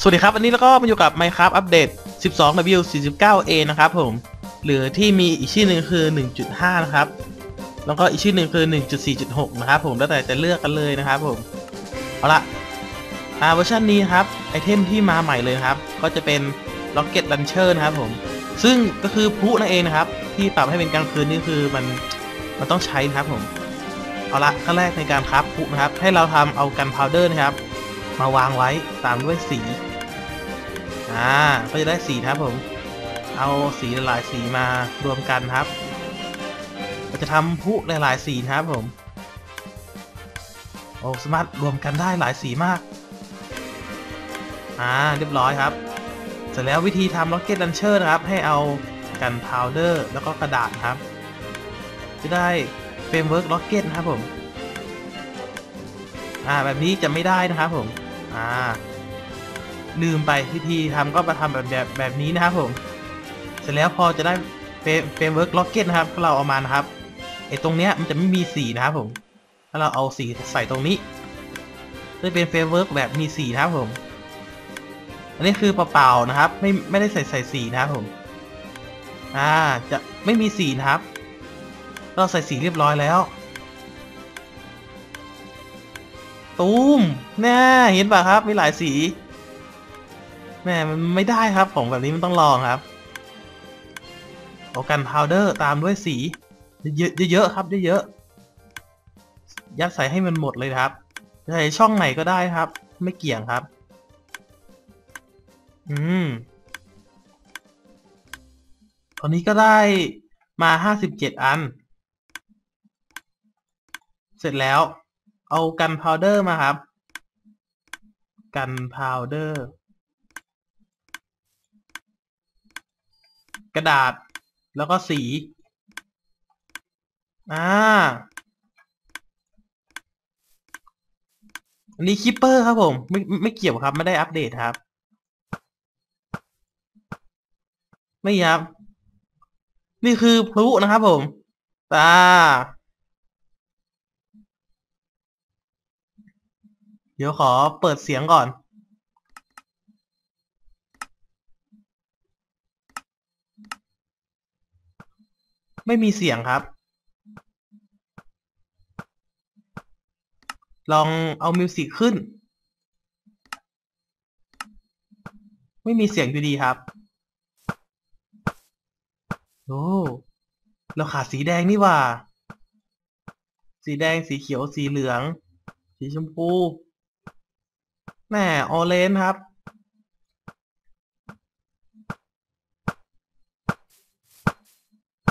สวัสดีครับ วันนี้เราก็มาอยู่กับ Minecraft อัปเดต 12W49A นะครับผม หรือที่มีอีกชื่อหนึ่งคือ 1.5 นะครับ แล้วก็อีกชื่อหนึ่งคือ 1.4.6 นะครับผม แล้วแต่จะเลือกกันเลยนะครับผม เอาละอาเวอร์ชันนี้ครับ ไอเทมที่มาใหม่เลยครับ ก็จะเป็น Rocket Launcher นะครับผม ซึ่งก็คือพุนั่นเองนะครับ ที่ปรับให้เป็นกลางคืนนี่คือมัน มันต้องใช้นะครับผม เอาละขั้นแรกในการครับพุนะครับ ให้เราทำเอากันพาวเดอร์นะครับ มาวางไว้ตามด้วยสี อ่าก็จะได้สีครับผม เอาสีหลายสีมารวมกันครับเราจะทำพลุหลายสีครับผมโอ้สามารถรวมกันได้หลายสีมาก อ่า เรียบร้อยครับ เสร็จแล้ววิธีทำ Rocket Launcher นะครับ ให้เอากันพาวเดอร์แล้วก็กระดาษครับ จะได้เฟรมเวิร์ก Rocket นะครับผม อ่า แบบนี้จะไม่ได้นะครับผม อ่า ลืมไปวิธีทำก็มาทำแบบแบบแบบนี้นะครับผม เสร็จแล้วพอจะได้เฟรมเวิร์กล็อกเก็ตนะครับเราเอามานะครับไอ้ตรงเนี้ยมันจะไม่มีสีนะครับผม ถ้าเราเอาสีใส่ตรงนี้จะเป็นเฟรมเวิร์กแบบมีสีนะครับผม อันนี้คือเปล่าๆนะครับ ไม่ไม่ได้ใส่ใส่สีนะครับผม อ่าจะไม่มีสีนะครับ เราใส่สีเรียบร้อยแล้วตูมแน่เห็นป่ะครับ มีหลายสี แม่มันไม่ได้ครับของแบบนี้มันต้องลองครับเอากันพาวเดอร์ตามด้วยสีเยอะเยอะๆครับเยอะๆยัดใส่ให้มันหมดเลยครับใส่ช่องไหนก็ได้ครับ ไม่เกี่ยงครับ อืม ตอนนี้ก็ได้มาห้าสิบเจ็ดอัน เสร็จแล้ว เอากันพาวเดอร์มาครับ กันพาวเดอร์ กระดาษ แล้วก็สี อ่า อันนี้คิปเปอร์ครับผม ไม่ไม่เกี่ยวครับ ไม่ได้อัปเดตครับ ไม่ครับ นี่คือพลุนะครับผม ตาเดี๋ยวขอเปิดเสียงก่อน ไม่มีเสียงครับ ลองเอามิวสิกขึ้น ไม่มีเสียงอยู่ดีครับ โอ้เราขาดสีแดงนี่ว่า สีแดงสีเขียวสีเหลือง สีชมพูแม่ออเรนครับ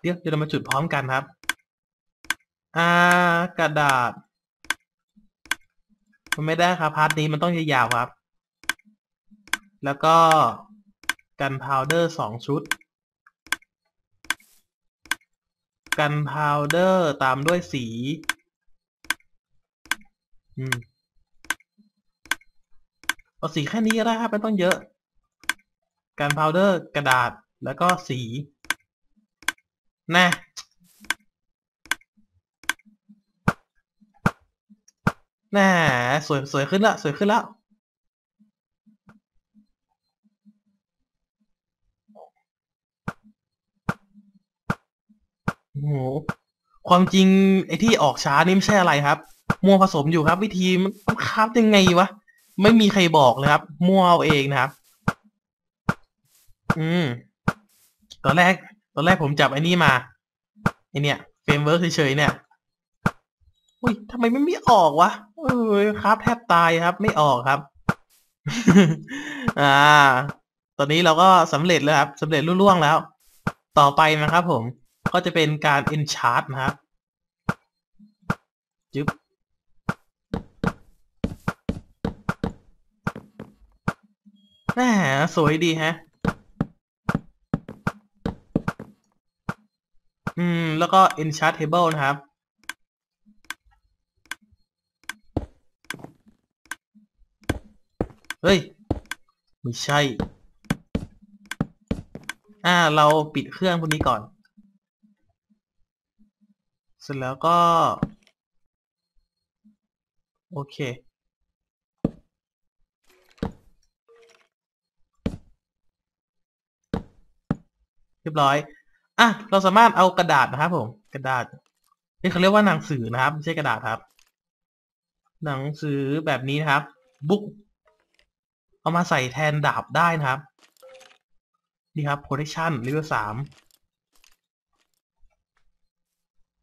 เดี๋ยวเดี๋ยวเรามาจุดพร้อมกันครับอ่ากระดาษ มันไม่ได้ครับพาร์ทนี้มันต้องยาวๆครับ แล้วก็กันพาวเดอร์สองชุด กันพาวเดอร์ตามด้วยสี อืมเอาสีแค่นี้ก็ได้ครับไม่ต้องเยอะการพาวเดอร์กระดาษแล้วก็สี นะน่าสวยสวยขึ้นละสวยขึ้นแล้ว โอ้โห ความจริงไอ้ที่ออกช้านี่ไม่ใช่อะไรครับมัวผสมอยู่ครับ วิธีมันคราฟยังไงวะ ไม่มีใครบอกเลยครับมั่วเอาเองนะครับ อืม ตอนแรก อนแรกผมจับไอ้นี่มาไอเนี่ยเฟรมเวิร์กเฉยๆเนี่ยอุ้ยทำไมไม่มีออกวะเออครับ แทบตายครับ ไม่ออกครับ อ่า ตอนนี้เราก็สำเร็จแล้วครับสำเร็จรุ่ล่วงแล้ว ต่อไปนะครับผมก็จะเป็นการ enchant นะครับจึ๊บแหมสวยดีฮะ อืม แล้วก็ enchant table นะครับ เฮ้ย ไม่ใช่ อ่า เราปิดเครื่องพวกนี้ก่อน เสร็จแล้วก็ โอเคเรียบร้อย อะเราสามารถเอากระดาษนะครับผม กระดาษนี่เขาเรียกว่าหนังสือนะครับไม่ใช่กระดาษครับ หนังสือแบบนี้นะครับ บุ๊กเอามาใส่แทนดาบได้นะครับ นี่ครับ protection level สาม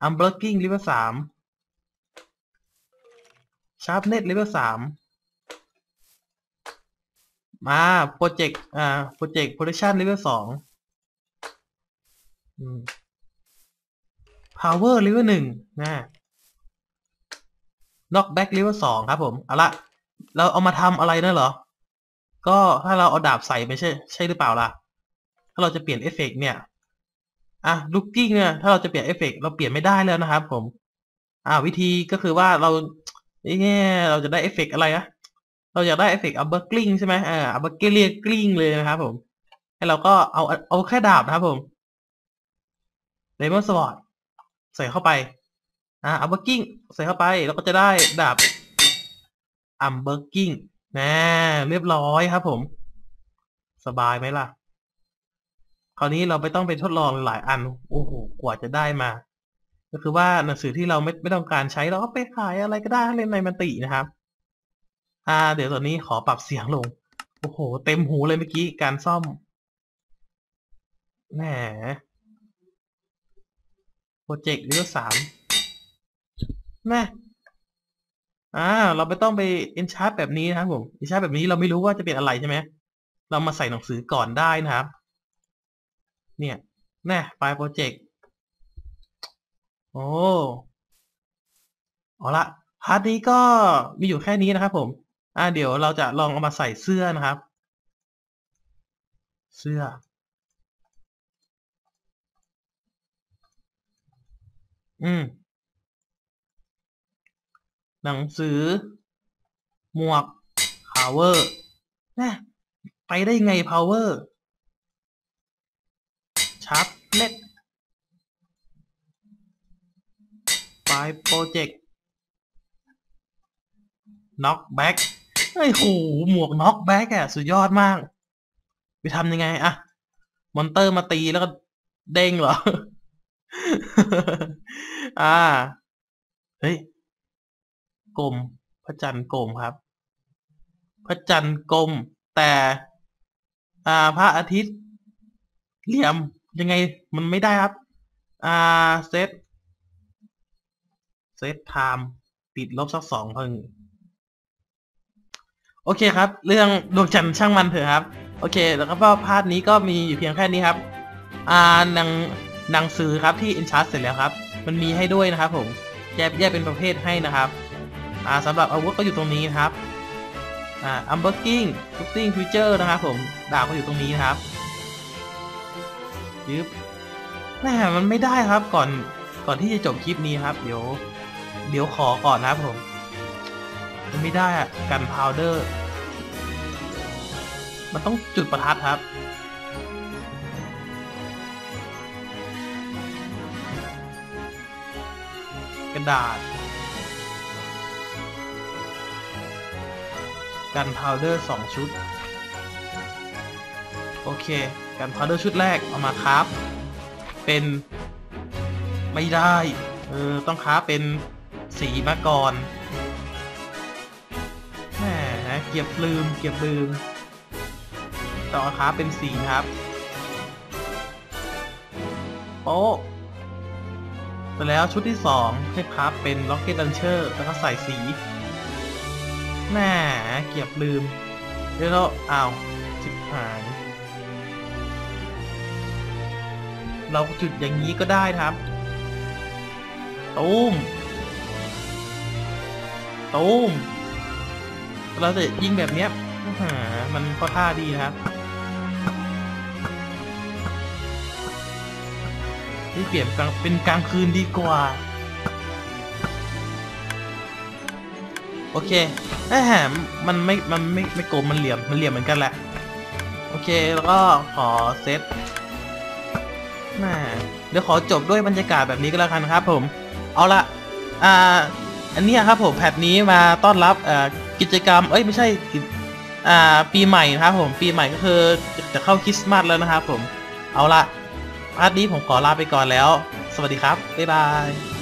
unblocking level สาม sharpness level สามมา project อ่า project protection level สอง power level หนึ่งนะ knockback level สองครับผม เอาละเราเอามาทำอะไรนะเหรอ ก็ถ้าเราเอาดาบใส่ไม่ใช่ ใช่หรือเปล่าล่ะ ถ้าเราจะเปลี่ยนเอฟเฟกเนี่ย อะ looking เนี่ย ถ้าเราจะเปลี่ยนเอฟเฟกเราเปลี่ยนไม่ได้แล้วนะครับ ผม อ่าวิธีก็คือว่าเราเนี่ยเราจะได้เอฟเฟกอะไรนะเราอยากได้เอฟเฟกต์อัลเบอร์กลิ้งใช่ไหมอ่าอัลเบอร์กเรียกกลิ้งเลยนะครับผม ให้เราก็เอาเอาแค่ดาบนะครับผม เลมอนสวอตใส่เข้าไป อ่า อัลเบอร์กิ้งใส่เข้าไปแล้วก็จะได้ดาบอัลเบอร์กิ้งนะเรียบร้อยครับผม สบายไหมล่ะ คราวนี้เราไม่ต้องไปทดลองหลายอัน โอ้โห กว่าจะได้มา ก็คือว่าหนังสือที่เราไม่ไม่ต้องการใช้เราก็ไปขายอะไรก็ได้เล่นในมันตินะครับ อ่า เดี๋ยวตอนนี้ขอปรับเสียงลง โอ้โห เต็มหูเลยเมื่อกี้การซ่อม แหม โปรเจกต์เลเวลสามแม่อ่า เราไม่ต้องไปเอนชาร์แบบนี้นะครับผมเอนชาร์แบบนี้เราไม่รู้ว่าจะเป็นอะไรใช่ไหม เรามาใส่หนังสือก่อนได้นะครับ เนี่ยแน่ไฟล์โปรเจกต์ โอ้เอาละพาร์ทนี้ก็มีอยู่แค่นี้นะครับผม อ่า เดี๋ยวเราจะลองเอามาใส่เสื้อนะครับ เสื้อ อืม หนังสือ หมวก power นะไปได้ไง power ชาร์ปเน็ตไฟโปรเจกต์น็อกแบ็กเฮ้ยโห หมวกน็อกแบ็กอะสุดยอดมาก ไปทำยังไงอะมอนเตอร์มาตีแล้วก็เด้งเหรอ อ่า เฮ้ยกลมพระจันทร์กลมครับ พระจันทร์กลม แต่ อ่า พระอาทิตย์เหลี่ยมยังไงมันไม่ได้ครับ อ่าเซตเซตไทม์ติดลบสักสองพึงโอเคครับ เรื่องดวงจันทร์ช่างมันเถอะครับ โอเค แล้วก็พาร์ทนี้ก็มีอยู่เพียงแค่นี้ครับ อ่าหนัง หนังสือครับที่ Enchant เสร็จแล้วครับ มันมีให้ด้วยนะครับ ผมแยกแยกเป็นประเภทให้นะครับอ่าสำหรับอาวุธก็อยู่ตรงนี้นะครับอ่า unblocking shooting feature นะครับผมดาบก็อยู่ตรงนี้นะครับยึบแม่มันไม่ได้ครับก่อนก่อนที่จะจบคลิปนี้ครับ เดี๋ยว เดี๋ยวขอก่อนนะครับผมมันไม่ได้อะกันพาวเดอร์ มันต้องจุดประทัดครับ กระดาษ กันพาวเดอร์สองชุด โอเค กันพาวเดอร์ชุดแรก เอามาครับ เป็น ไม่ได้ เออ ต้องค้าเป็นสีมาก่อนแหมเก็บลืม เก็บลืม ต่อค้าเป็นสีครับโป๊ะ เสร็จแล้วชุดที่สองให้พับเป็น Rocket Launcher แล้วก็ใส่สีแหมเก็บลืมเดี๋ยวเราอ้าวสิบหาย เราจุดอย่างนี้ก็ได้ครับตูมตูมเราจะยิงแบบเนี้ยมันก็ท่าดีนะครับ นี่เปลี่ยนกลางเป็นกลางคืนดีกว่า โอเคไอ้แหมมันไม่ มันไม่ ไม่โกมมันเหลี่ยม มันเหลี่ยมเหมือนกันแหละ โอเค แล้วก็ขอเซตแหมเดี๋ยวขอจบด้วยบรรยากาศแบบนี้ก็แล้วกันครับผม เอาละอ่า อันนี้ครับผม แพทนี้มาต้อนรับอ่ากิจกรรม เอ้ย ไม่ใช่อ่า ปีใหม่นะครับผม ปีใหม่ก็คือจะเข้าคริสต์มาสแล้วนะครับผม เอาละ พาร์ทนี้ผมขอลาไปก่อนแล้ว สวัสดีครับ บ๊ายบาย